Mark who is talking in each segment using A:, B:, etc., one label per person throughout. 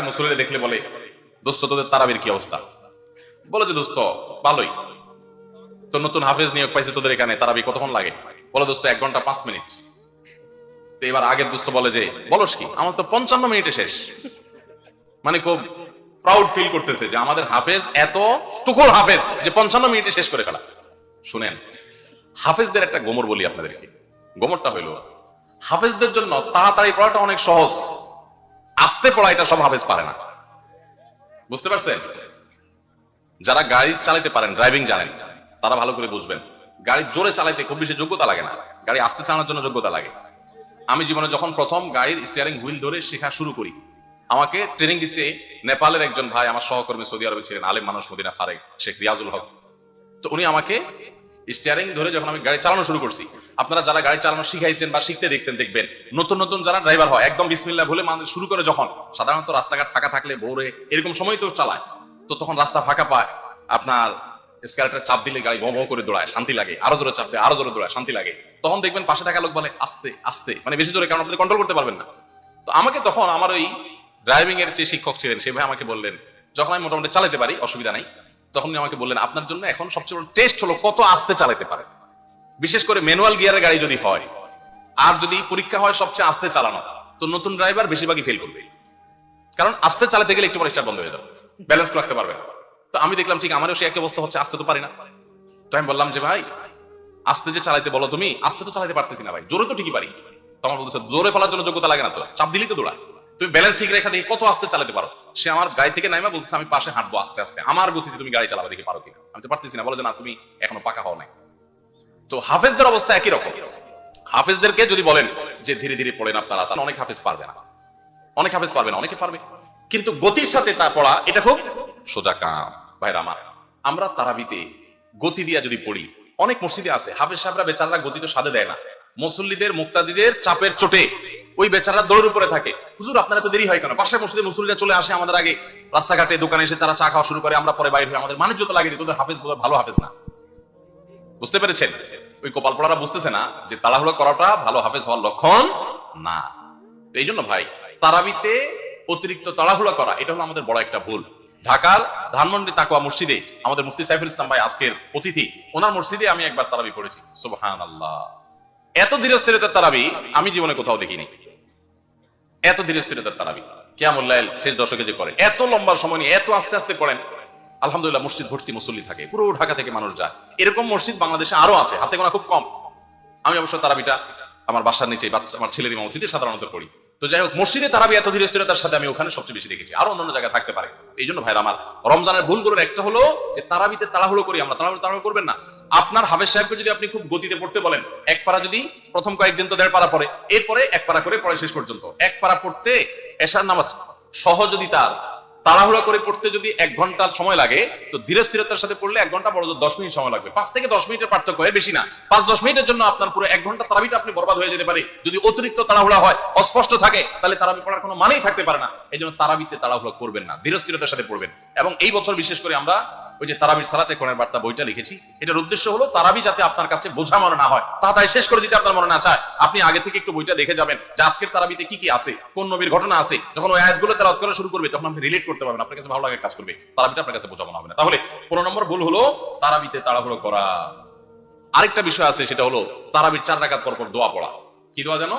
A: মুসলিরা দেখলে বলে, দোস্ত, তোদের তারাবির কি অবস্থা? বলে যে, দোস্ত, ভালোই। তো নতুন হাফেজ নিয়োগ পাইছে তোদের এখানে, তারাবি কতক্ষণ লাগে? বলে, দোস্ত, এক ঘণ্টা পাঁচ মিনিট। তো এবার আগের দোস্ত বলে যে, বলস কি, আমার তো পঞ্চান্ন মিনিটে শেষ। মানে খুব প্রাউড ফিল করতেছে যে, আমাদের হাফেজ এত তুকুল হাফেজ যে, পঞ্চান্ন মিনিটে শেষ করে ফেলা। শুনেন, হাফেজদের একটা গোমর বলি আপনাদেরকে। গোমরটা হইল, হাফেজদের জন্য তাড়াতাড়ি পড়াটা অনেক সহজ। আস্তে পড়া এটা সব হাফেজ পারে না। বুঝতে পারছেন? যারা গাড়ি চালাতে পারেন ড্রাইভিং জানেন, তারা ভালো করে বুঝবেন। গাড়ি জোরে চালাইতে খুব বেশি যোগ্যতা লাগে না। গাড়ি আস্তে চালানোর জন্য যোগ্যতা লাগে। আমি জীবনে যখন প্রথম গাড়ির স্টিয়ারিং হুইল ধরে শেখা শুরু করি, আমাকে ট্রেনিং দিছে নেপালের একজন ভাই, আমার সহকর্মী সৌদি আরবে ছিলেন, আলেম মানুষ মদিনা ফারেক, শেখ রিয়াজুল হক। তো উনি আমাকে স্টিয়ারিং ধরে যখন আমি গাড়ি চালানো শুরু করছি, আপনারা যারা গাড়ি চালানো শিখাইছেন বা শিখতে দেখছেন দেখবেন, নতুন নতুন যারা ড্রাইভার হয়, একদম বিসমিল্লা ভুলে মানুষ শুরু করে যখন, সাধারণত রাস্তাঘাট ফাঁকা থাকলে ভোরে এরকম সময় তো চালায়। তো তখন রাস্তা ফাঁকা পায়, আপনার স্ক্যালেটার চাপ দিলে গাড়ি ভো করে দৌড়ায়, শান্তি লাগে। আরও জোরে চাপ দেয় আরও জোরে দৌড়ায়, শান্তি লাগে। তখন দেখবেন পাশে থাকা লোক বলে, আস্তে আস্তে। মানে বেশি জোরে, কারণ আপনি কন্ট্রোল করতে পারবেন না। তো আমাকে তখন আমার ওই ড্রাইভিং এর যে শিক্ষক ছিলেন, সে ভাই আমাকে বললেন, যখন আমি মোটামুটি চালাতে পারি, অসুবিধা নাই। তখন আমাকে বললেন, আপনার জন্য এখন সবচেয়ে বড় টেস্ট হলো কত আস্তে চালাতে পারে। বিশেষ করে ম্যানুয়াল গিয়ারের গাড়ি যদি হয়, আর যদি পরীক্ষা হয় সবচেয়ে আস্তে চালানো, তো নতুন ড্রাইভার বেশিরভাগই ফেল করবে। কারণ আস্তে চালাতে গেলে একটু স্টার্ট বন্ধ হয়ে যাবে। ব্যালেন্স রাখতে পারবে। তো আমি দেখলাম, ঠিক আমারও সে একই অবস্থা হচ্ছে, আস্তে তো পারি না। তো আমি বললাম যে, ভাই, আস্তে যে চালাইতে বলো তুমি, আস্তে তো চালাতে পারতেছি না ভাই, জোরে তো ঠিকই পারি। তোমার বলতেছে, জোরে ফেলার জন্য যোগ্যতা লাগে না তো চাপ দিলেই তো দৌড়া তুমি ব্যালেন্স ঠিক রেখা দেখি কত আস্তে চালাতে পারো? সে আমার গাড়ি থেকে নাইমা বলতেছে, আমি পাশে হাঁটবো আস্তে আস্তে। আমার গতিতে তুমি গাড়ি চালাবে দেখি, পারো কিনা? আমি তো পারতেছি না, বলে যে, না, তুমি এখনও পাকা হও নাই। তো হাফেজদের অবস্থা একই রকম। হাফেজদেরকে যদি বলেন যে, ধীরে ধীরে পড়েন আপনারা, তাহলে অনেক হাফেজ পারবে না। অনেক হাফেজ পারবে না, অনেকে পারবে। কিন্তু গতির সাথে তা পড়া, এটা খুব সোজা কাম। ভাইরা আমার, আমরা তারাবিতে গতি দিয়া যদি পড়ি, অনেক মসজিদে আছে, হাফেজ সাহেবরা বেচারা গতি তো সাথে দেয় না। মুসল্লিদের, মুক্তাদিদের চাপের চোটে ওই বেচারা দৌড়ের উপরে থাকে। হুজুর, আপনার এত দেরি হয় কেন? পাশে মসজিদে মুসল্লিরা চলে আসে আমাদের আগে। রাস্তাঘাটে, দোকানে এসে তারা চা খাওয়া শুরু করে, আমরা পরে বাইরে হয়ে আমাদের মানুষ যত লাগে তোদের হাফেজ বোধহয় ভালো হাফেজ না। বুঝতে পেরেছেন? ওই কপাল পড়ারা বুঝতেছে না যে তাড়াহুড়ো করাটা ভালো হাফেজ হওয়ার লক্ষণ না। এই জন্য ভাই, তারাবিতে অতিরিক্ত তাড়াহুড়া করা, এটা হলো আমাদের বড় একটা ভুল। ঢাকার ধানমন্ডি তাকুয়া মসজিদে আমাদের মুফতি সাইফুল ইসলাম ভাই আজকের অতিথি, ওনার মসজিদে আমি একবার তারাবি পড়েছি। সুবহান আল্লাহ এত ধীরস্থিরতার তারাবি আমি জীবনে কোথাও দেখিনি। এত ধীরস্থিরতার তারাবি। লাইল শেষ দশকে যে করে এত লম্বা সময় নিয়ে, এত আস্তে আস্তে করেন, আলহামদুলিল্লাহ মসজিদ ভর্তি মুসল্লি থাকে, পুরো ঢাকা থেকে মানুষ যায়। এরকম মসজিদ বাংলাদেশে আরও আছে, হাতে গোনা খুব কম। আমি অবশ্য তারাবিটা আমার বাসার নিচে আমার ছেলের মসজিদে সাধারণত পড়ি। তো যাই হোক, মসজিদে তারাবি এত ধীরে স্থিরতার সাথে আমি ওখানে সবচেয়ে বেশি দেখেছি। আরও অন্যান্য জায়গায় থাকতে পারে। এই জন্য ভাইরা, আমার রমজানের ভুলগুলোর একটা হলো যে তারাবিতে তাড়াহুড়ো করি, আমরা তাড়াহুড়ো তাড়াহুড়ো করবেন না। আপনার হাফেজ সাহেবকে যদি আপনি খুব গতিতে পড়তে বলেন, এক পারা যদি প্রথম কয়েকদিন তো দেড় পারা পড়ে, এরপরে এক পারা করে পড়ে শেষ পর্যন্ত। এক পারা পড়তে এশার নামাজ সহ যদি তার তাড়াহুড়া করে পড়তে যদি এক ঘণ্টা সময় লাগে, তো ধীরে স্থিরতার সাথে পড়লে এক ঘণ্টা বড় দশ মিনিট সময় লাগবে। পাঁচ থেকে দশ মিনিটের পার্থক্য এর বেশি না। পাঁচ দশ মিনিটের জন্য আপনার পুরো এক ঘণ্টা তারাবিটা আপনি বরবাদ হয়ে যেতে পারে। যদি অতিরিক্ত তাড়াহুড়া হয়, অস্পষ্ট থাকে, তাহলে তারাবি পড়ার কোনো মানেই থাকতে পারে না। এই জন্য তারাবিতে তাড়াহুড়া করবেন না, ধীরে স্থিরতার সাথে পড়বেন। এবং এই বছর বিশেষ করে আমরা ওই যে তারাবির সালাতে কোরআনের বার্তা বইটা লিখেছি, এটার উদ্দেশ্য হলো তারাবি যাতে আপনার কাছে বোঝা মনে না হয়। তাড়াতাড়ি শেষ করে দিতে আপনার মনে না চায়। আপনি আগে থেকে একটু বইটা দেখে যাবেন যে আজকের তারাবিতে কি কি আছে, কোন নবীর ঘটনা আছে। যখন ওই আয়াতগুলো তারা করা শুরু করবে, তখন আপনি রিলেট করতে পারবেন, আপনার কাছে ভালো লাগে কাজ করবে। তারাবিটা আপনার কাছে বোঝা মনে হবে না। তাহলে পনেরো নম্বর ভুল হলো তারাবিতে তাড়াহুড়ো করা। আরেকটা বিষয় আছে, সেটা হলো তারাবির চার রাকাত পর পর দোয়া পড়া। কি দোয়া জানো?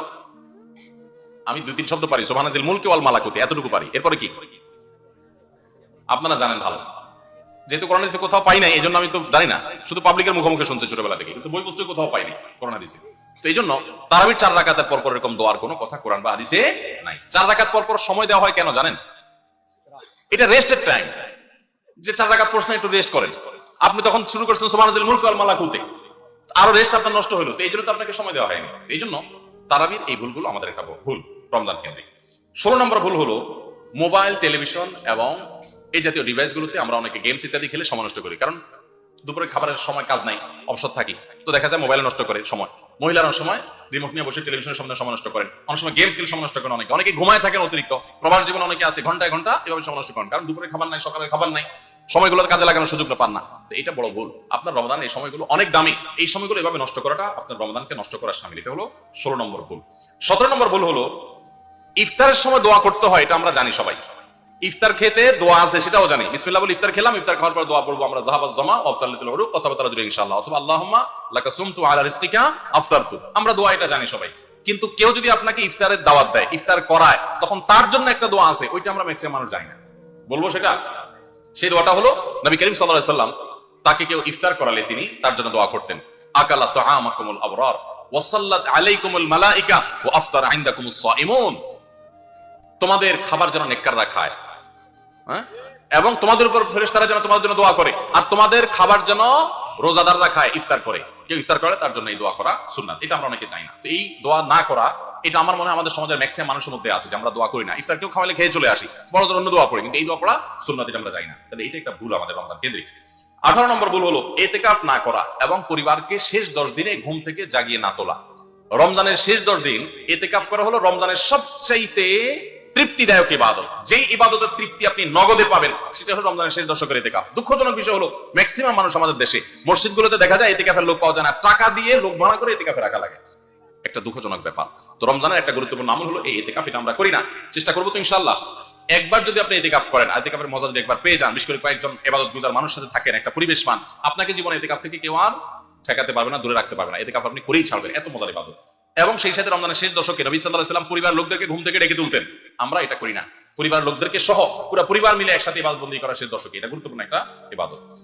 A: আমি দুই তিন শব্দ পারি। সোহানাজিল মুলকে ওয়াল মালাকুতি, এতটুকু পারি। এরপরে কি? আপনারা জানেন ভালো। যেহেতু করোনা দিছে, কোথাও পাই নাই এই জন্য আমি তো জানি না। শুধু পাবলিকের মুখোমুখি শুনছে ছোটবেলা থেকে কিন্তু বই পুস্তকে কোথাও পাইনি, করোনা দিছে। তো এই জন্য তারাবির চার রাকাতের পর পর এরকম দোয়ার কোনো কথা কোরআন বা হাদিসে নাই। চার রাকাত পর পর সময় দেওয়া হয় কেন জানেন? এটা রেস্টের টাইম যে চার রাকাত পড়ছেন, একটু রেস্ট করেন। আপনি তখন শুরু করছেন মুলক আল মালা খুলতে। আরও রেস্ট আপনার নষ্ট হলো তো এই জন্য তো আপনাকে সময় দেওয়া হয়নি। এই জন্য তারাবির এই ভুলগুলো আমাদের একটা ভুল, রমজান কেন্দ্রিক। ষোলো নম্বর ভুল হলো মোবাইল, টেলিভিশন এবং এই জাতীয় ডিভাইসগুলোতে আমরা অনেকে গেমস ইত্যাদি খেলে সময় নষ্ট করি। কারণ দুপুরে খাবারের সময় কাজ নাই, অবসর থাকি। তো দেখা যায় মোবাইল নষ্ট করে সময়। মহিলারা অনেক সময় রিমোট নিয়ে বসে টেলিভিশনের সামনে সময় নষ্ট করেন। অনেক সময় গেমস খেলে সময় নষ্ট করেন অনেকে। অনেকে ঘুমায় থাকেন অতিরিক্ত। প্রবাস জীবন অনেকে আছে, ঘন্টায় ঘণ্টা এভাবে সময় নষ্ট করেন। কারণ দুপুরে খাবার নাই, সকালে খাবার নাই। সময়গুলো কাজে লাগানোর সুযোগটা পান না। তো এটা বড় ভুল। আপনার রমদান এই সময়গুলো অনেক দামি। এই সময়গুলো এভাবে নষ্ট করাটা আপনার রমদানকে নষ্ট করার সামিল এটা হলো ষোলো নম্বর ভুল। সতেরো নম্বর ভুল হলো, ইফতারের সময় দোয়া করতে হয়, এটা আমরা জানি সবাই। ইফতার খেতে দোয়া আছে, সেটাও জানি। বিসমিল্লাহ বলে ইফতার খেলাম, ইফতার খাওয়ার পর দোয়া পড়ব আমরা জাহাবাজ জমা অবতাল্লিতুল উরুক ওয়াসাবাতাল আজরি ইনশাআল্লাহ, অথবা আল্লাহুম্মা লাকা সুমতু আলা রিজকিকা আফতারতু। আমরা দোয়া এটা জানি সবাই। কিন্তু কেউ যদি আপনাকে ইফতারের দাওয়াত দেয়, ইফতার করায়, তখন তার জন্য একটা দোয়া আছে, ওইটা আমরা ম্যাক্সিমাম মানুষ জানি না। বলব সেটা? সেই দোয়াটা হলো নবী করিম আলাইহি সাল্লাম তাকে কেউ ইফতার করালে তিনি তার জন্য দোয়া করতেন। আকালা তুআমাকুমুল আবরার ওয়াসাল্লাত আলাইকুমুল মালাইকা, ওয়া আফতার ইনদাকুমুস সাইমুন তোমাদের খাবার যেন নেককাররা খায়। হ্যাঁ? এবং তোমাদের উপর ফেরেশতারা যেন তোমাদের জন্য দোয়া করে। আর তোমাদের খাবার যেন রোজাদাররা খায়, ইফতার করে। কেউ ইফতার করে, তার জন্য এই দোয়া করা সুন্নাত। এটা আমরা অনেকে চাই না। তো এই দোয়া না করা, এটা আমার মনে আমাদের সমাজের ম্যাক্সিমাম মানুষের মধ্যে আছে যে আমরা দোয়া করি না। ইফতার কেউ খাওয়ালে খেয়ে চলে আসি। বড় অন্য দোয়া করি, কিন্তু এই দোয়া পড়া সুন্নাত, এটা আমরা যাই না। তাহলে এটা একটা ভুল আমাদের রমজান কেন্দ্রিক। আঠারো নম্বর ভুল হলো, এতেকাফ না করা এবং পরিবারকে শেষ দশ দিনে ঘুম থেকে জাগিয়ে না তোলা। রমজানের শেষ দশ দিন এতেকাফ করা হলো রমজানের সবচাইতে তৃপ্তিদায়ক ইবাদত। যেই ইবাদতের তৃপ্তি আপনি নগদে পাবেন, সেটা হলো রমজানের শেষ দশকের এতেকাফ দুঃখজনক বিষয় হলো ম্যাক্সিমাম মানুষ আমাদের দেশে, মসজিদগুলোতে দেখা যায় এতেকাফের লোক পাওয়া যায় না। টাকা দিয়ে লোক ভাড়া করে এতেকাফে রাখা লাগে। একটা দুঃখজনক ব্যাপার। তো রমজানের একটা গুরুত্বপূর্ণ আমল হলো, এই এতেকাফ এটা আমরা করি না। চেষ্টা করব তো ইনশাল্লাহ একবার যদি আপনি এতেকাফ করেন এতেকাফের মজা যদি একবার পেয়ে যান, বিশেষ করে কয়েকজন এবাদত গুজার মানুষের সাথে থাকেন, একটা পরিবেশ পান আপনাকে জীবনে এতেকাফ থেকে কেউ আর ঠেকাতে পারবে না, দূরে রাখতে পারবে না। এতেকাফ আপনি করেই ছাড়বেন। এত মজার ইবাদত। এবং সেই সাথে রমজানের শেষ দশকে নবী সাল্লাহ সাল্লাম পরিবার লোকদেরকে ঘুম থেকে ডেকে তুলতেন। আমরা এটা করি না। পরিবার লোকদেরকে সহ পুরো পরিবার মিলে একসাথে ইবাদত বন্দী করা শেষ দশকে। এটা গুরুত্বপূর্ণ একটা ইবাদত।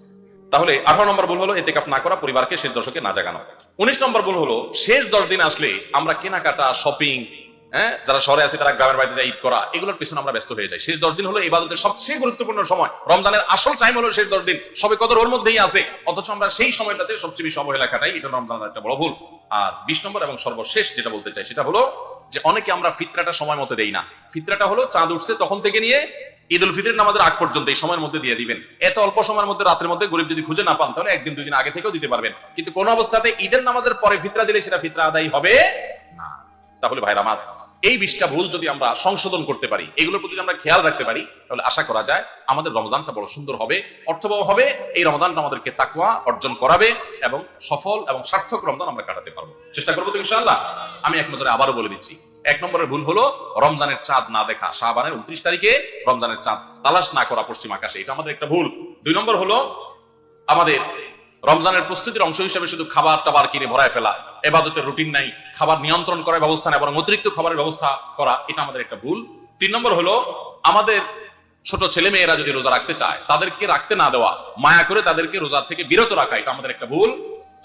A: তাহলে আঠারো নম্বর ভুল হলো এতেকাফ না করা, পরিবারকে শেষ দশকে না জাগানো। উনিশ নম্বর ভুল হলো, শেষ দশ দিন আসলে আমরা কেনাকাটা শপিং হ্যাঁ? যারা শহরে আছে, তারা গ্রামের বাড়িতে যায় ঈদ করা, এগুলোর পিছনে আমরা ব্যস্ত হয়ে যাই। শেষ দশ দিন হলো ইবাদতের সবচেয়ে গুরুত্বপূর্ণ সময়। রমজানের আসল টাইম হলো শেষ দশ দিন। সবে কদর ওর মধ্যেই আছে। অথচ আমরা সেই সময়টাতে সবচেয়ে বেশি অবহেলা কাটাই এটা রমজানের একটা বড় ভুল। আর বিশ নম্বর এবং সর্বশেষ যেটা বলতে চাই, সেটা হলো যে অনেকে আমরা ফিতরাটা সময় মতো দেই না। ফিতরাটা হলো চাঁদ উঠছে তখন থেকে নিয়ে ঈদ উল ফিতরের নামাজের আগ পর্যন্ত এই সময়ের মধ্যে দিয়ে দিবেন। এত অল্প সময়ের মধ্যে, রাতের মধ্যে গরিব যদি খুঁজে না পান, তাহলে একদিন দুই দিন আগে থেকেও দিতে পারবেন। কিন্তু কোন অবস্থাতে ঈদের নামাজের পরে ফিতরা দিলে সেটা ফিতরা আদায় হবে না। তাহলে ভাইরা আমার এই বিশটা ভুল যদি আমরা সংশোধন করতে পারি, এগুলোর প্রতি আমরা খেয়াল রাখতে পারি, তাহলে আশা করা যায় আমাদের রমজানটা বড় সুন্দর হবে, অর্থবহ হবে, এই রমজানটা আমাদেরকে তাকুয়া অর্জন করাবে এবং সফল এবং সার্থক রমজান আমরা কাটাতে পারব। চেষ্টা করব তো ইনশাআল্লাহ? আমি এক নজরে আবারও বলে দিচ্ছি, এক নম্বরের ভুল হলো রমজানের চাঁদ না দেখা। শাহবানের উনত্রিশ তারিখে রমজানের চাঁদ তালাশ না করা পশ্চিম আকাশে, এটা আমাদের একটা ভুল। দুই নম্বর হলো আমাদের রমজানের প্রস্তুতির অংশ হিসেবে শুধু খাবার টাবার কিনে ভরায় ফেলা এবাদতের রুটিন নাই, খাবার নিয়ন্ত্রণ করার ব্যবস্থা নেই, বরং অতিরিক্ত খাবারের ব্যবস্থা করা, এটা আমাদের একটা ভুল। তিন নম্বর হলো, আমাদের ছোট ছেলে মেয়েরা যদি রোজা রাখতে চায়, তাদেরকে রাখতে না দেওয়া, মায়া করে তাদেরকে রোজা থেকে বিরত রাখা, এটা আমাদের একটা ভুল।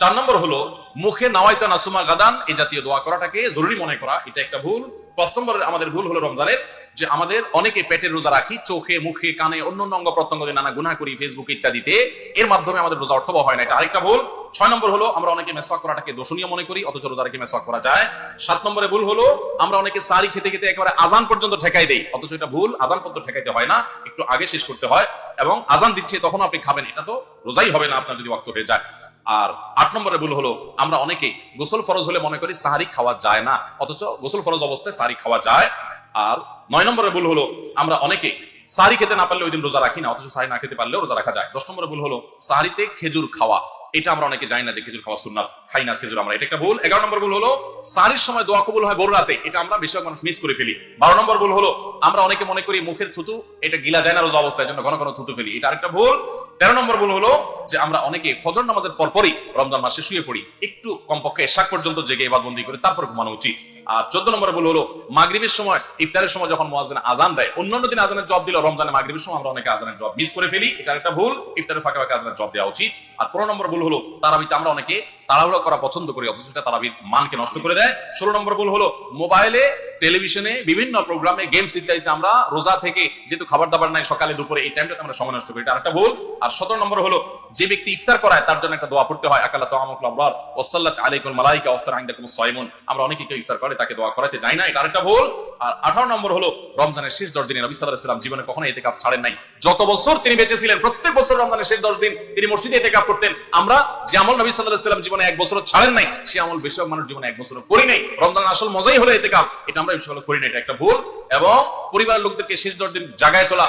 A: চার নম্বর হলো, মুখে নাওয়াইতা নাসুমা গাদান, এই জাতীয় দোয়া করাটাকে জরুরি মনে করা, এটা একটা ভুল। পাঁচ নম্বরের আমাদের ভুল হলো রমজানের, যে আমাদের অনেকে পেটের রোজা রাখি, চোখে, মুখে, কানে অন্য অঙ্গ প্রত্যঙ্গ দিয়ে নানা গুণা করি ফেসবুক ইত্যাদিতে। এর মাধ্যমে আমাদের রোজা অর্থবহ হয় না, এটা আরেকটা ভুল। ছয় নম্বর হলো, আমরা অনেকে মেসওয়াক করাটাকে দোষণীয় মনে করি, অথচ রোজা রেখে মেসওয়াক করা যায়। সাত নম্বরে ভুল হলো, আমরা অনেকে সারি খেতে খেতে একেবারে আজান পর্যন্ত ঠেকাই দেই, অথচ এটা ভুল, আজান পর্যন্ত ঠেকাইতে হয় না, একটু আগে শেষ করতে হয়, এবং আজান দিচ্ছে তখন আপনি খাবেন, এটা তো রোজাই হবে না আপনার যদি ওয়াক্ত হয়ে যায়। আর আট নম্বরে ভুল হলো, আমরা অনেকে গোসল ফরজ হলে মনে করি সাহারি খাওয়া যায় না, অথচ গোসল ফরজ অবস্থায় সাহারি খাওয়া যায়। আর নয় নম্বরে ভুল হলো, আমরা অনেকে সাহারি খেতে না পারলে ওই দিন রোজা রাখি না, অথচ সাহারি না খেতে পারলেও রোজা রাখা যায়। দশ নম্বরে ভুল হলো, সাহারিতে খেজুর খাওয়া। এটা আমরা অনেকে জানি না যে খেজুর খাওয়া সুন্নাত, খাই না খেজুর আমরা। এটা একটা ভুল। এগারো নম্বর ভুল হলো, সারির সময় দোয়া কবুল হয় বড় রাতে। এটা আমরা বেশিরভাগ মানুষ মিস করে ফেলি। বারো নম্বর ভুল হলো, আমরা অনেকে মনে করি মুখের থুতু, এটা গিলা যায় না রোজা অবস্থায় জন্য ঘন ঘন থুতু ফেলি। এটা আরেকটা ভুল। তেরো নম্বর ভুল হলো যে আমরা অনেকে ফজর নামাজের পরপরই রমজান মাসে শুয়ে পড়ি, একটু কমপক্ষে শাক পর্যন্ত জেগে এবার বন্দি করে তারপর ঘুমানো উচিত। আর চোদ্দ নম্বরে ভুল হলো, মাগরীবের সময়, ইফতারের সময় যখন মোয়াজিন আজান দেয়, অন্যান্য দিন আজানের জব দিল, রমজানে মাগরীবের সময় আমরা অনেকে আজানের জব মিস করে ফেলি এটা একটা ভুল, ইফতারের ফাঁকে ফাঁকে আজানের জব দেওয়া উচিত। আর পনেরো নম্বর ভুল হলো তারাবিতে আমরা অনেকে তাড়াহুড়া করা পছন্দ করি, অথচ সেটা তারাবির মানকে নষ্ট করে দেয়। ষোলো নম্বর ভুল হলো, মোবাইলে টেলিভিশনে বিভিন্ন প্রোগ্রামে গেমস ইত্যাদিতে আমরা রোজা থেকে যেহেতু খাবার দাবার নাই, সকালে, দুপুরে এই টাইমটাতে আমরা সময় নষ্ট করি এটা আরেকটা ভুল। আর সতেরো নম্বর হলো, যে ব্যক্তি ইফতার করায়, তার জন্য একটা দোয়া পড়তে হয়। আকালা তো আমক আব্বার ওসাল্লাত আলাইকুম মালাইকা অফতার আইন্দাকুম সাইমুন আমরা অনেকে কেউ ইফতার করে, তাকে দোয়া করাতে যাই না, এটা আরেকটা ভুল। আর আঠারো নম্বর হলো, রমজানের শেষ দশ দিনে নবী সাল্লাম জীবনে কখনো এতে কাপ ছাড়েন নাই। যত বছর তিনি বেঁচে ছিলেন প্রত্যেক বছর রমজানের শেষ দশ দিন তিনি মসজিদে এতে কাপ করতেন। আমরা যে আমল নবী সাল্লাহ সাল্লাম জীবনে এক বছর ছাড়েন নাই, সে আমল বেশিরভাগ মানুষ জীবনে এক বছর করি নাই। রমজান আসল মজাই হলো এতে কাপ এটা আমরা এই করি না এটা একটা ভুল এবং পরিবারের লোকদেরকে শেষ দশ দিন জাগায় তোলা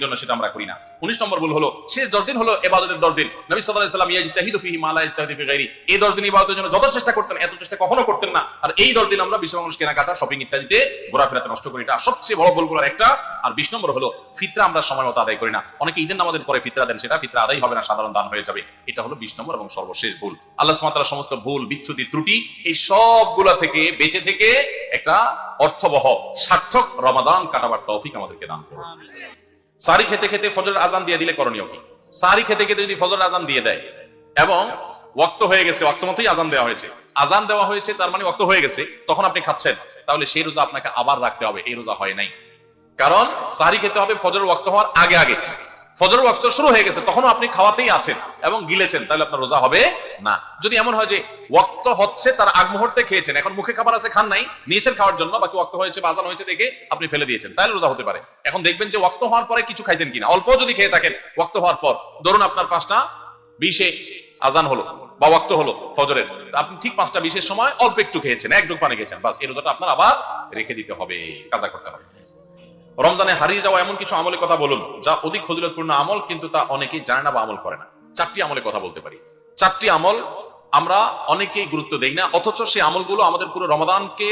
A: জন্য সেটা আমরা করি না। উনিশ নম্বর ভুল হলো, শেষ দশ দিন হলো এবাদতের দশ দিন। নবী সাল্লাম ফিহি মালা ফি গায়রি। এই দশ দিন ইবাদতের জন্য যত চেষ্টা করতেন, এত চেষ্টা কখনো করতেন না। আর এই দশ দিন আমরা বিশ্ব মানুষ কেনাকাটা শপিং ইত্যাদিতে ঘোরাফেরাতে নষ্ট করি। এটা সবচেয়ে বড় একটা। আর বিশ নম্বর হলো, ফিতরা আমরা সময় মতো আদায় করি না। অনেকে ঈদের পরে ফিতরা দেন, সেটা ফিতরা আদায় হবে না, সাধারণ দান হয়ে যাবে। এটা হলো বিশ নম্বর এবং সর্বশেষ ভুল। আল্লাহ সমস্ত ভুল, বিচ্ছুতি, ত্রুটি, এই সবগুলা থেকে বেঁচে থেকে একটা অর্থবহ সার্থক রমাদান কাটাবার তৌফিক আমাদেরকে দান করুন। সারি খেতে খেতে ফজরের আজান দিয়ে দিলে করণীয় কি? সারি খেতে খেতে যদি ফজর আজান দিয়ে দেয় এবং ওয়াক্ত হয়ে গেছে ওয়াক্ত মতোই আজান দেওয়া হয়েছে। আজান দেওয়া হয়েছে তার মানে ওয়াক্ত হয়ে গেছে তখন আপনি খাচ্ছেন। তাহলে সেই রোজা আপনাকে আবার রাখতে হবে এই রোজা হয় নাই। কারণ সারি খেতে হবে ফজর ওয়াক্ত হওয়ার আগে আগে। ফজরের ওয়াক্ত শুরু হয়ে গেছে, তখনও আপনি খাওয়াতেই আছেন এবং গিলেছেন, তাহলে আপনার রোজা হবে না। যদি এমন হয় যে ওয়াক্ত হচ্ছে, তার আগ মুহূর্তে খেয়েছেন, এখন মুখে খাবার আছে, খান নাই, নিয়েছেন খাওয়ার জন্য, বাকি ওয়াক্ত হয়েছে বা আজান হয়েছে দেখে আপনি ফেলে দিয়েছেন, তাহলে রোজা হতে পারে। এখন দেখবেন যে ওয়াক্ত হওয়ার পরে কিছু খাইছেন কিনা অল্প যদি খেয়ে থাকেন, ওয়াক্ত হওয়ার পর, ধরুন আপনার পাঁচটা বিশে আজান হলো বা ওয়াক্ত হলো ফজরের আপনি ঠিক পাঁচটা বিশের সময় অল্প একটু খেয়েছেন, এক পানি খেয়েছেন, বাস, এই রোজাটা আপনার আবার রেখে দিতে হবে, কাজা করতে হবে। রমজানে হারিয়ে যাওয়া এমন কিছু আমলের কথা বলুন, যা অধিক ফজিলতপূর্ণ আমল, কিন্তু তা অনেকেই জানে না বা আমল করে না। চারটি আমলের কথা বলতে পারি। চারটি আমল আমরা অনেকেই গুরুত্ব দেই না, অথচ সেই আমলগুলো আমাদের পুরো রমাদানকে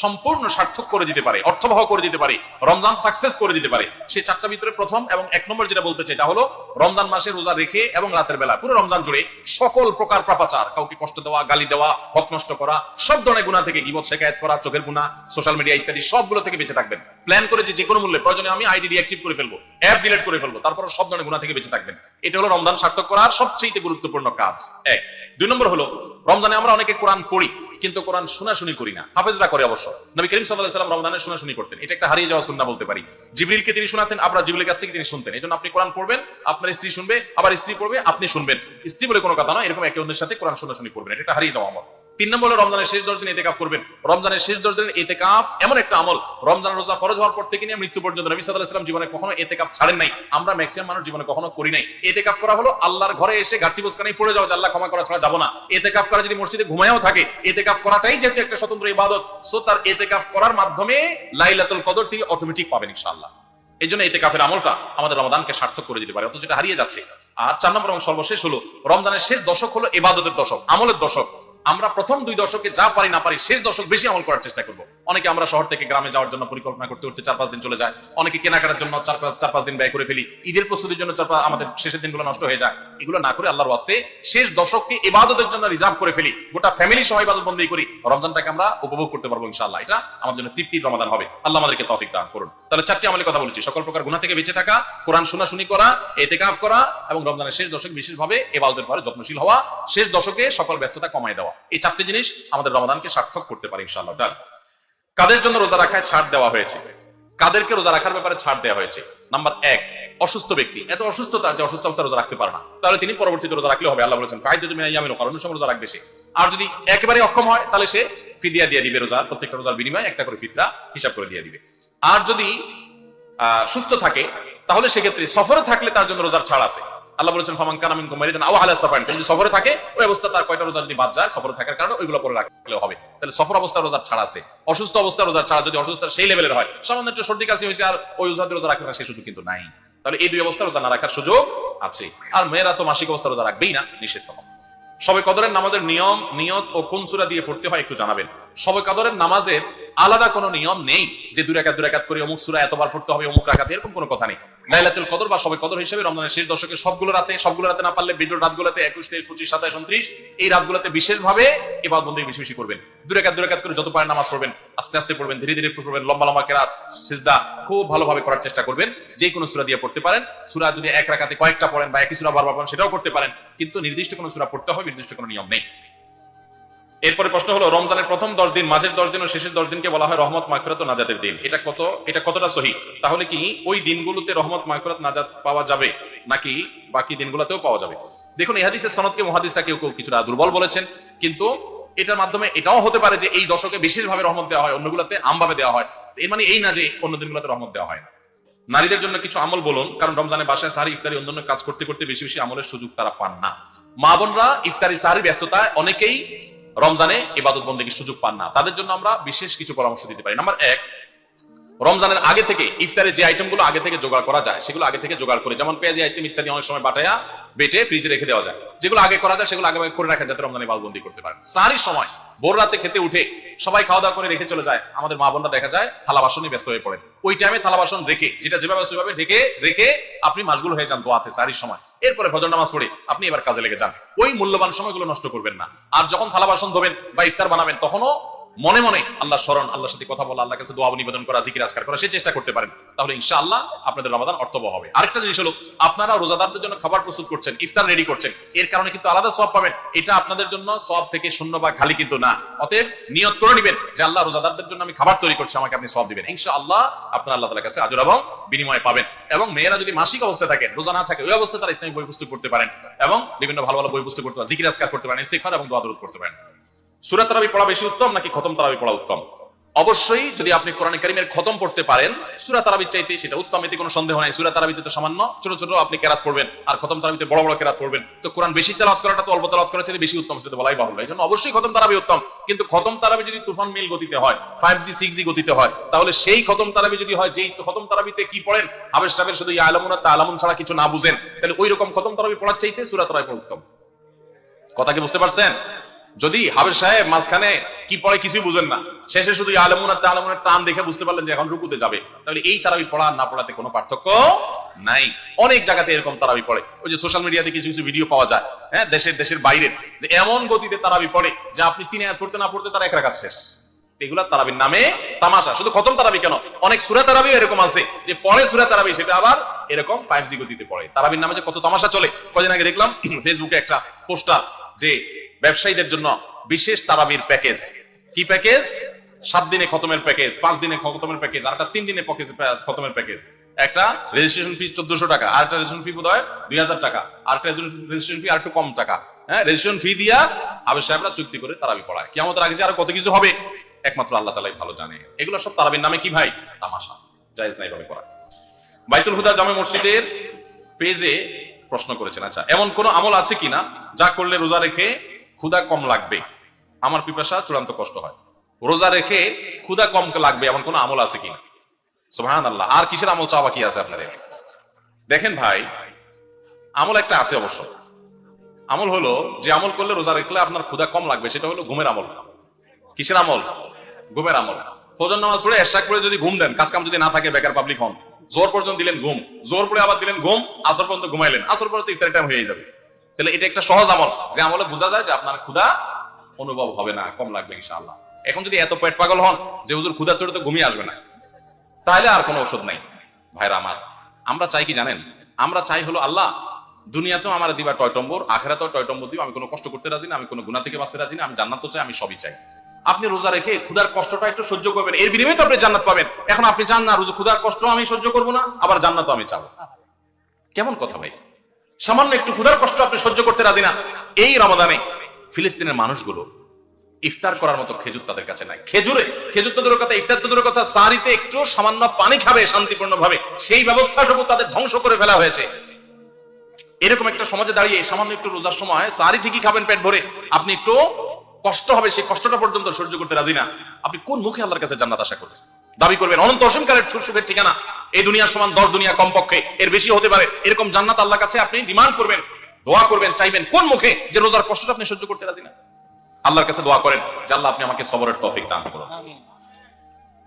A: সম্পূর্ণ সার্থক করে দিতে পারে, অর্থবহ করে দিতে পারে, রমজান সাকসেস করে দিতে পারে। সেই চারটা ভিতরে প্রথম এবং এক নম্বর যেটা বলতে চাই তা হলো, রমজান মাসে রোজা রেখে এবং রাতের বেলা, পুরো রমজান জুড়ে সকল প্রকার প্রাপাচার কাউকে কষ্ট দেওয়া, গালি দেওয়া, হক নষ্ট করা, সব ধরনের গুণা থেকে গিবত শেখায়ত করা, চোখের গুণা সোশ্যাল মিডিয়া ইত্যাদি সবগুলো থেকে বেঁচে থাকবেন। প্ল্যান করে যে যে কোনো মূল্যে, প্রয়োজনে আমি আইডি ডিঅ্যাক্টিভ করে ফেলব অ্যাপ ডিলিট করে ফেলব তারপর সব ধরনের গুণা থেকে বেঁচে থাকবেন। এটা হলো রমজান সার্থক করার সবচেয়ে গুরুত্বপূর্ণ কাজ। এক। দুই নম্বর হলো, রমজানে আমরা অনেকে কোরআন পড়ি, কিন্তু কোরআন শোনাশুনি করি না। হাফেজরা করে অবশ্য। নবী করিম সাল্লাহ সাল্লাম রমজানে শোনাশুনি করতেন। এটা একটা হারিয়ে যাওয়া সুন্না বলতে পারি। জিবরিলকে তিনি শোনাতেন, আবার জিবরিলের কাছ থেকে তিনি শুনতেন। এই জন্য আপনি কোরআন পড়বেন, আপনার স্ত্রী শুনবে, আবার স্ত্রী পড়বে, আপনি শুনবেন। স্ত্রী বলে কোনো কথা নয়, এরকম একে অন্যের সাথে কোরআন শোনাশুনি করবেন। এটা হারিয়ে যাওয়া আমল। তিন নম্বর রমজানের শেষ দশ দিন এতেকাফ করবেন। রমজানের শেষ দশ দিন এতেকাফ এমন একটা আমল। রমজান রোজা ফরজ হওয়ার পর থেকে নিয়ে মৃত্যু পর্যন্ত নবী সাল্লাহ সাল্লাম জীবনে কখনো এতেকাফ ছাড়েন নাই। আমরা ম্যাক্সিমাম মানুষ জীবনে কখনো করি নাই। এতেকাফ করা হলো আল্লাহর ঘরে এসে ঘাটতি বসকানি পড়ে যাওয়া আল্লাহ ক্ষমা করা ছাড়া যাব না। এতেকাফ করা যদি মসজিদে ঘুমায়ও থাকে এতেকাফ করাটাই যেহেতু একটা স্বতন্ত্র ইবাদত সো তার এতেকাফ করার মাধ্যমে লাইলাতুল কদর তিনি অটোমেটিক পাবেন ইনশাআল্লাহ। এই জন্য এতে কাফের আমলটা আমাদের রমাদানকে সার্থক করে দিতে পারে, অথচ এটা হারিয়ে যাচ্ছে। আর চার নম্বর এবং সর্বশেষ হলো, রমজানের শেষ দশক হলো এবাদতের দশক, আমলের দশক। আমরা প্রথম দুই দশকে যা পারি না পারি, শেষ দশক বেশি আমল করার চেষ্টা করব। অনেকে আমরা শহর থেকে গ্রামে যাওয়ার জন্য পরিকল্পনা করতে করতে চার পাঁচ দিন চলে যায়। অনেকে কেনাকাটার জন্য চার পাঁচ চার পাঁচ দিন ব্যয় করে ফেলি। ঈদের প্রস্তুতির জন্য চার আমাদের শেষের দিনগুলো নষ্ট হয়ে যায়। এগুলো না করে আল্লাহর ওয়াস্তে শেষ দশককে ইবাদতের জন্য রিজার্ভ করে ফেলি। গোটা ফ্যামিলি সহ ইবাদত বন্দী করি। রমজানটাকে আমরা উপভোগ করতে পারব ইনশাআল্লাহ। এটা আমাদের জন্য তৃপ্তির রমাদান হবে। আল্লাহ আমাদেরকে তৌফিক দান করুন। তাহলে চারটি আমলের কথা বলেছি। সকল প্রকার গুণা থেকে বেঁচে থাকা, কোরআন শোনাশুনি করা, এতেকাফ করা এবং রমজানের শেষ দশক বিশেষভাবে এবাদতের পরে যত্নশীল হওয়া, শেষ দশকে সকল ব্যস্ততা কমায় দেওয়া। এই চারটি জিনিস আমাদের রমাদানকে সার্থক করতে পারে ইনশাআল্লাহ। কাদের জন্য রোজা রাখায় ছাড় দেওয়া হয়েছে? কাদেরকে রোজা রাখার ব্যাপারে ছাড় দেওয়া হয়েছে? নাম্বার এক, অসুস্থ ব্যক্তি। এত অসুস্থতা যে অসুস্থ অবস্থা রোজা রাখতে পারে না। তাহলে তিনি পরবর্তীতে রোজা রাখলে হবে। আল্লাহ বলেছেন, ফাইদে তুমি ইয়ামিন কারণ সময় রোজা রাখবে সে। আর যদি একেবারে অক্ষম হয়, তাহলে সে ফিদিয়া দিয়ে দিবে রোজা, প্রত্যেকটা রোজার বিনিময়ে একটা করে ফিতরা হিসাব করে দিয়ে দিবে। আর যদি সুস্থ থাকে, তাহলে সেক্ষেত্রে সফরে থাকলে তার জন্য রোজার ছাড় আছে। আল্লাহ বলেছেন, ফামান কানা মিনকুম মারিদান আও আলা সাফারিন যদি সফরে থাকে, ওই অবস্থা তার কয়টা রোজা যদি বাদ যায়, সফরে থাকার কারণে ওইগুলো পরে রাখলেও হবে। তাহলে সফর অবস্থা রোজার ছাড় আছে। অসুস্থ অবস্থা রোজার ছাড়, যদি অসুস্থ সেই লেভেলের হয়। সামান্য একটু সর্দি, কাশি হয়েছে, আর ওই রোজা রোজা রাখবে না সেই সুযোগ কিন্তু নাই। তাহলে এই দুই অবস্থা রোজা না রাখার সুযোগ আছে। আর মেয়েরা তো মাসিক অবস্থা রোজা রাখবেই না, নিষেধ তখন। সবে কদরের নামাজের নিয়ম, নিয়ত ও কোন সূরা দিয়ে পড়তে হয় একটু জানাবেন। সবে কদরের নামাজের আলাদা কোনো নিয়ম নেই যে দুই রাকাত দুই রাকাত করে অমুক সূরা এতবার পড়তে হবে, অমুক রাকাতে এরকম কোনো কথা নেই। লাইলাতুল কদর বা সবে কদর হিসেবে রমজানের শেষ দশকে সবগুলো রাতে সবগুলো রাতে না পারলে বিদ্রোহ রাতগুলোতে একুশ, তেইশ, পঁচিশ, সাতাশ, উনত্রিশ, এই রাতগুলোতে বিশেষভাবে এবার বন্ধু বেশি বেশি করবেন। দুই রাকাত দুই রাকাত করে যত পারেন নামাজ পড়বেন, আস্তে আস্তে পড়বেন, ধীরে ধীরে পড়বেন, লম্বা লম্বা কেরাত, সিজদা খুব ভালোভাবে করার চেষ্টা করবেন। যে কোনো সূরা দিয়ে পড়তে পারেন। সুরা যদি এক রাকাতে কয়েকটা পড়েন বা একই সূরা বারবার পড়েন সেটাও করতে পারেন। কিন্তু নির্দিষ্ট কোনো সূরা পড়তে হবে, নির্দিষ্ট কোনো নিয়ম নেই। এরপরে প্রশ্ন হলো, রমজানের প্রথম দশ দিন, মাঝের দশ দিন ও শেষের দশ দিনকে বলা হয় রহমত, মাগফিরাত ও নাজাতের দিন। এটা কত, এটা কতটা সহি? তাহলে কি ওই দিনগুলোতে রহমত, মাগফিরাত, নাজাত পাওয়া যাবে? নাকি বাকি দিনগুলোতেও পাওয়া যাবে? দেখুন, এই হাদিসের সনদকে মহাদিসা কেউ কেউ কিছুটা দুর্বল বলেছেন, কিন্তু এটার মাধ্যমে এটাও হতে পারে যে এই দশকে বিশেষভাবে রহমত দেওয়া হয়, অন্যগুলোতে আমভাবে দেওয়া হয়। এর মানে এই না যে অন্য দিনগুলোতে রহমত দেওয়া হয়। নারীদের জন্য কিছু আমল বলুন, কারণ রমজানে বাসায় সারি ইফতারি, অন্যান্য কাজ করতে করতে বেশি বেশি আমলের সুযোগ তারা পান না। মা বোনরা ইফতারি সারি ব্যস্ততায় অনেকেই রমজানে এবাদত বন্দীকে সুযোগ পান না। তাদের জন্য আমরা বিশেষ কিছু পরামর্শ দিতে পারি। নাম্বার এক রমজানের আগে থেকে ইফতারে যে আইটেমগুলো আগে থেকে জোগাড় করা যায়, সেগুলো আগে থেকে জোগাড় করে, যেমন পেঁয়াজি আইটেম ইত্যাদি অনেক সময় বাটায়া, বেটে ফ্রিজে রেখে দেওয়া যায়। যেগুলো আগে করা যায়, সেগুলো আগে করে রাখা যাতে রমজানে বালবন্দি করতে পারেন। সারির সময় ভোর রাতে খেতে উঠে সবাই খাওয়া দাওয়া করে রেখে চলে যায়। আমাদের মা বোনরা দেখা যায়, থালা বাসনই ব্যস্ত হয়ে পড়েন। ওই টাইমে থালা বাসন রেখে, যেটা যেভাবে সেভাবে ঢেকে রেখে আপনি মাসগুলো হয়ে যান দোয়াতে সারির সময়। এরপরে ফজর নামাজ পড়ে আপনি এবার কাজে লেগে যান। ওই মূল্যবান সময়গুলো নষ্ট করবেন না। আর যখন থালা বাসন ধোবেন বা ইফতার বানাবেন, তখনও মনে মনে আল্লাহ স্মরণ, আল্লাহর সাথে কথা বলা আল্লাহ কাছে দোয়া নিবেদন করা, জিকির, আজকার করা সেই চেষ্টা করতে পারেন। তাহলে ইনশাআল্লাহ আপনাদের রমাদান অর্থবহ হবে। আরেকটা জিনিস হলো আপনারা রোজাদারদের জন্য খাবার প্রস্তুত করছেন, ইফতার রেডি করছেন। এর কারণে কিন্তু আলাদা সব পাবেন। এটা আপনাদের জন্য সব থেকে শূন্য বা খালি কিন্তু না। অতএব নিয়ত করে নেবেন যে আল্লাহ রোজাদারদের জন্য আমি খাবার তৈরি করছি, আমাকে আপনি সব দিবেন। ইনশাআল্লাহ আপনার আল্লাহ তাআলার কাছে আজর এবং বিনিময় পাবেন। এবং মেয়েরা যদি মাসিক অবস্থায় থাকে, রোজা না থাকে, ওই অবস্থায় তারা ইসলামিক বই পুস্তক করতে পারেন। এবং বিভিন্ন ভালো ভালো বই পুস্তক করতে পারেন, জিকির, আজকার করতে পারেন, ইস্তিগফার এবং দোয়া দরুদ করতে পারেন। সুরা তারাবি পড়া বেশি উত্তম নাকি খতম তারাবি পড়া উত্তম? অবশ্যই যদি আপনি কোরআন কারিমের খতম পড়তে পারেন সুরা তারাবির চাইতে সেটা উত্তম, এতে কোনো সন্দেহ নাই। সুরা তারাবিতে তো সামান্য ছোট ছোট আপনি কেরাত পড়বেন, আর খতম তারাবিতে বড় বড় কেরাত পড়বেন। তো কোরআন বেশি তেলাওয়াত করাটা তো অল্প তেলাওয়াত করার চাইতে বেশি উত্তম, সেটা বলাই বাহুল্য। এই জন্য অবশ্যই খতম তারাবি উত্তম। কিন্তু খতম তারাবি যদি তুফান মিল গতিতে হয় ফাইভ জি সিক্স জি গতিতে হয়, তাহলে সেই খতম তারাবি যদি হয়, যেই খতম তারাবিতে কি পড়েন, হাবেশ সাহেবের শুধু আলমুন আলামুন ছাড়া কিছু না বুঝেন, তাহলে ওই রকম খতম তারাবি পড়ার চাইতে সুরা তারাবি উত্তম। কথা কি বুঝতে পারছেন? যদি হাবের সাহেব মাঝখানে কি পড়ে কিছুই বুঝেন না, শেষে শুধু আলমুনার আলমুনার টান দেখে বুঝতে পারলেন যে এখন রুকুতে যাবে। তাহলে এই তারাবি পড়া না পড়াতে কোনো পার্থক্য নাই। অনেক জায়গাতে এরকম তারাবি পড়ে। ওই যে সোশ্যাল মিডিয়াতে কিছু কিছু ভিডিও পাওয়া যায় হ্যাঁ দেশের দেশের বাইরে, যে এমন গতিতে তারাবি পড়ে যে আপনি তিন আয়াত পড়তে না পড়তে তারা এক রাখাত শেষ। এগুলা তারাবির নামে তামাশা। শুধু খতম তারাবি কেন? অনেক সুরা তারাবি এরকম আছে যে পরে সুরা তারাবি, সেটা আবার এরকম ফাইভ জি গতিতে পড়ে। তারাবির নামে যে কত তামাশা চলে, কদিন আগে দেখলাম ফেসবুকে একটা পোস্টার যে ব্যবসায়ীদের জন্য বিশেষ তারাবির প্যাকেজ। কি প্যাকেজ? সাত দিনে খতমের প্যাকেজ, পাঁচ দিনে খতমের প্যাকেজ, আর একটা তিন দিনে খতমের প্যাকেজ। একটা রেজিস্ট্রেশন ফি চোদ্দশো টাকা, আর একটা রেজিস্ট্রেশন ফি বোধ হয় দুই হাজার টাকা, আর একটা রেজিস্ট্রেশন ফি আর একটু কম টাকা। হ্যাঁ রেজিস্ট্রেশন ফি দিয়া আবে সাহেবরা চুক্তি করে তারাবি পড়ায়। কি আমাদের আগে যে আর কত কিছু হবে, একমাত্র আল্লাহ তালাই ভালো জানে। এগুলো সব তারাবির নামে কি ভাই? তামাশা। জায়েজ নাই ভাবে করা। বাইতুল হুদা জামে মসজিদের পেজে প্রশ্ন করেছেন আচ্ছা এমন কোন আমল আছে কিনা? যা করলে রোজা রেখে ক্ষুদা কম লাগবে। আমার পিপাসা চূড়ান্ত কষ্ট হয়। রোজা রেখে ক্ষুদা কম লাগবে, এমন কোন আমল আছে কিনা? সুবহান আল্লাহ আর কিসের আমল চাওয়া কি আছে আপনাদের? দেখেন ভাই, আমল একটা আছে অবশ্য। আমল হলো, যে আমল করলে রোজা রাখলে আপনার ক্ষুদা কম লাগবে, সেটা হলো ঘুমের আমল। কিসের আমল? ঘুমের আমল। ফজর নামাজ পড়ে এশাক পড়ে যদি ঘুম দেন কাজ কাম যদি না থাকে, বেকার পাবলিক হন জোর পর্যন্ত দিলেন ঘুম জোর পড়ে আবার দিলেন ঘুম, আসর পর্যন্ত ঘুমাইলেন, আসর পর্যন্ত ইফতার টাইম হয়ে যাবে। তাহলে এটা একটা সহজ আমল, যে আমলে বোঝা যায় যে আপনার ক্ষুধা অনুভব হবে না, কম লাগবে ইনশাআল্লাহ। এখন যদি এত পেট পাগল হন যে হুজুর ক্ষুদা চড়ে তো ঘুমিয়ে আসবে না, তাহলে আর কোনো ওষুধ নাই। ভাইরা আমার, আমরা চাই কি জানেন? আমরা চাই হলো আল্লাহ, দুনিয়াতেও আমার দিবা টয়টম্বর আখেরাতেও টয়টম্বর দিব, আমি কোনো কষ্ট করতে রাজি না, আমি কোনো গুণা থেকে বাঁচতে রাজি না, আমি জান্নাত চাই, আমি সবই চাই। আপনি রোজা রেখে ক্ষুধার কষ্টটা একটু সহ্য করবেন, এর বিনিময়ে তো আপনি জান্নাত পাবেন। এখন আপনি চান না, রোজা ক্ষুদার কষ্ট আমি সহ্য করব না, আবার জান্নাতও আমি চাবো। কেমন কথা ভাই? সামান্য একটু ক্ষুধার কষ্ট আপনি সহ্য করতে রাজি না। এই রমাদানে ফিলিস্তিনের মানুষগুলো ইফতার করার মতো খেজুর তাদের কাছে নাই। খেজুরে, খেজুর তো দূরের কথা, ইফতার তো দূরের কথা, সারিতে একটু সামান্য পানি খাবে শান্তিপূর্ণ ভাবে সেই ব্যবস্থাটুকু তাদের ধ্বংস করে ফেলা হয়েছে। এরকম একটা সমাজে দাঁড়িয়ে সামান্য একটু রোজার সময় সারি ঠিকই খাবেন পেট ভরে, আপনি একটু কষ্ট হবে, সেই কষ্টটা পর্যন্ত সহ্য করতে রাজি না। আপনি কোন মুখে আল্লাহর কাছে জান্নাত আশা করবেন? দাবি করবেন। অনন্ত অসীমকালের সুখের ঠিকানা এই দুনিয়ার সমান দশ দুনিয়া কমপক্ষে। এর বেশি হতে পারে। এরকম জান্নাত আল্লাহর কাছে আপনি ডিমান্ড করবেন দোয়া করবেন চাইবেন। কোন মুখে যে রোজার কষ্টটা আপনি সহ্য করতে রাজি না? আল্লাহর কাছে দোয়া করেন যে আল্লাহ আপনি আমাকে সবরের তৌফিক দান করুন।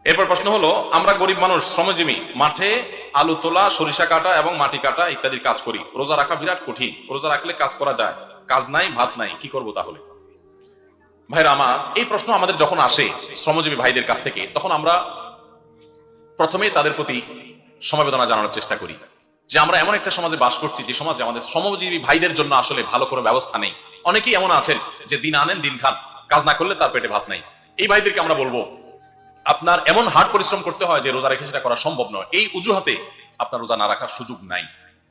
A: এরপর প্রশ্ন হলো আমরা গরিব মানুষ শ্রমজীবী মাঠে আলু তোলা সরিষা কাটা এবং মাটি কাটা ইত্যাদির কাজ করি। রোজা রাখা বিরাট কঠিন। রোজা রাখলে কাজ করা যায় কাজ নাই ভাত নাই কি করব তাহলে? ভাইরা আমার এই প্রশ্ন আমাদের যখন আসে শ্রমজীবী ভাইদের কাছ থেকে তখন আমরা প্রথমেই তাদের প্রতি সমবেদনা জানানোর চেষ্টা করি যে আমরা এমন একটা সমাজে বাস করছি, যে সমাজে আমাদের শ্রমজীবী ভাইদের জন্য আসলে ভালো কোনো ব্যবস্থা নেই। অনেকেই এমন আছেন যে দিন আনেন, দিন খান, কাজ না করলে তার পেটে ভাত নাই। এই ভাইদেরকে আমরা বলব, আপনার এমন হার্ড পরিশ্রম করতে হয় যে রোজা রেখে সেটা করা সম্ভব নয়। এই অজুহাতে আপনার রোজা না রাখার সুযোগ নাই।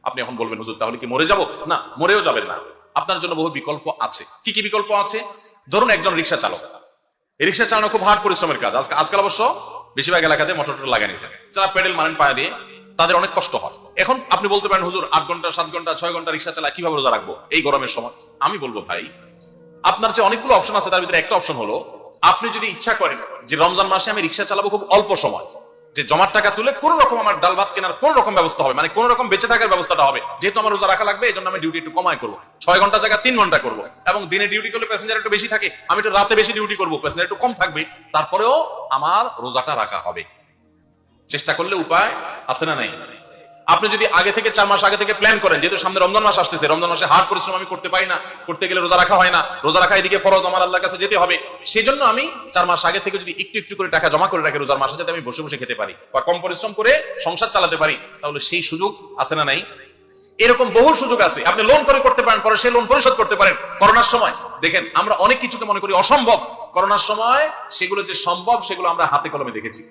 A: আপনি এখন বলবেন, হুজুর, তাহলে কি মরে যাব? না, মরেও যাবেন না। আপনার জন্য বহু বিকল্প আছে। কি কি বিকল্প আছে? ধরুন একজন রিক্সা চালক। রিক্সা চালানো খুব হার্ড পরিশ্রমের কাজ। আজকাল অবশ্য বেশিরভাগ এলাকাতে মোটর টোটর লাগা নিয়েছে যারা পেডেল মারেন পায়ে দিয়ে, তাদের অনেক কষ্ট হয়। এখন আপনি বলতে পারেন, হুজুর, আট ঘণ্টা, সাত ঘণ্টা, ছয় ঘণ্টা রিক্সা চালা কীভাবে রোজা রাখব? এই গরমের সময়। আমি বলব, ভাই, আপনার যে অনেকগুলো অপশন আছে, তার ভিতরে একটা অপশন হলো, আপনি যদি ইচ্ছা করেন যে রমজান মাসে আমি রিক্সা চালাবো খুব অল্প সময় যে জমার টাকা তুলে কোন রকম আমার ডাল ভাত কেনার কোন রকম ব্যবস্থা হবে মানে কোন রকম বেঁচে থাকার ব্যবস্থাটা হবে। যেহেতু আমার রোজা রাখা লাগবে এই জন্য আমি ডিউটি একটু কমায় করব। ছয় ঘণ্টা জায়গা, তিন ঘণ্টা করব। এবং দিনে ডিউটি করলে প্যাসেঞ্জার একটু বেশি থাকে, আমি একটু রাতে বেশি ডিউটি করব প্যাসেঞ্জার একটু কম থাকবে। তারপরেও আমার রোজাটা রাখা হবে। চেষ্টা করলে উপায় আছে না নাই? আপনি যদি আগে থেকে চার মাস আগে থেকে প্ল্যান করেন, যেহেতু সামনে রমজান মাস আসতেছে, রমজান মাসে হার্ড পরিশ্রম আমি করতে পারি না, করতে গেলে রোজা রাখা হয় না, রোজা রাখা এদিকে ফরজ, আমার আল্লাহর কাছে যেতে হবে। সেই জন্য আমি চার মাস আগে থেকে যদি একটু একটু করে টাকা জমা করে রাখি রোজার মাসে, যাতে আমি বসে বসে খেতে পারি বা কম পরিশ্রম করে সংসার চালাতে পারি, তাহলে সেই সুযোগ আছে না নাই? এরকম বহু সুযোগ আছে। আপনি লোন করে করতে পারেন, পরে সেই লোন পরিশোধ করতে পারেন। করোনার সময়, দেখেন, আমরা অনেক কিছুকে মনে করি অসম্ভব। করোনার সময়, সেগুলো যে সম্ভব, সেগুলো আমরা হাতে কলমে দেখেছি।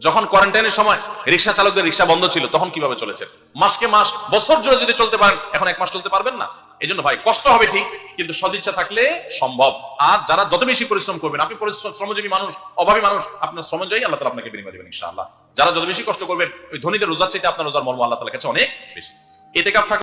A: যখন কোয়ারেন্টাইনের সময় রিক্সা চালকদের রিক্সা বন্ধ ছিল, তখন কীভাবে চলেছে মাসকে মাস, বছর জুড়ে যদি চলতে পারেন, এখন এক মাস চলতে পারবেন না? এই জন্য ভাই, কষ্ট হবে ঠিক, কিন্তু সদিচ্ছা থাকলে সম্ভব। আর যারা যত বেশি পরিশ্রম করবেন, আপনি শ্রমজীবী মানুষ, অভাবী মানুষ, আপনার শ্রম অনুযায়ী আল্লাহ তালা আপনাকে বিনিময় দেবেন ইনশাআল্লাহ। যারা যত বেশি কষ্ট করবেন, ওই ধনীদের রোজার চাইতে আপনার রোজার মর্ম আল্লাহ তালার কাছে অনেক বেশি। এতে কাপ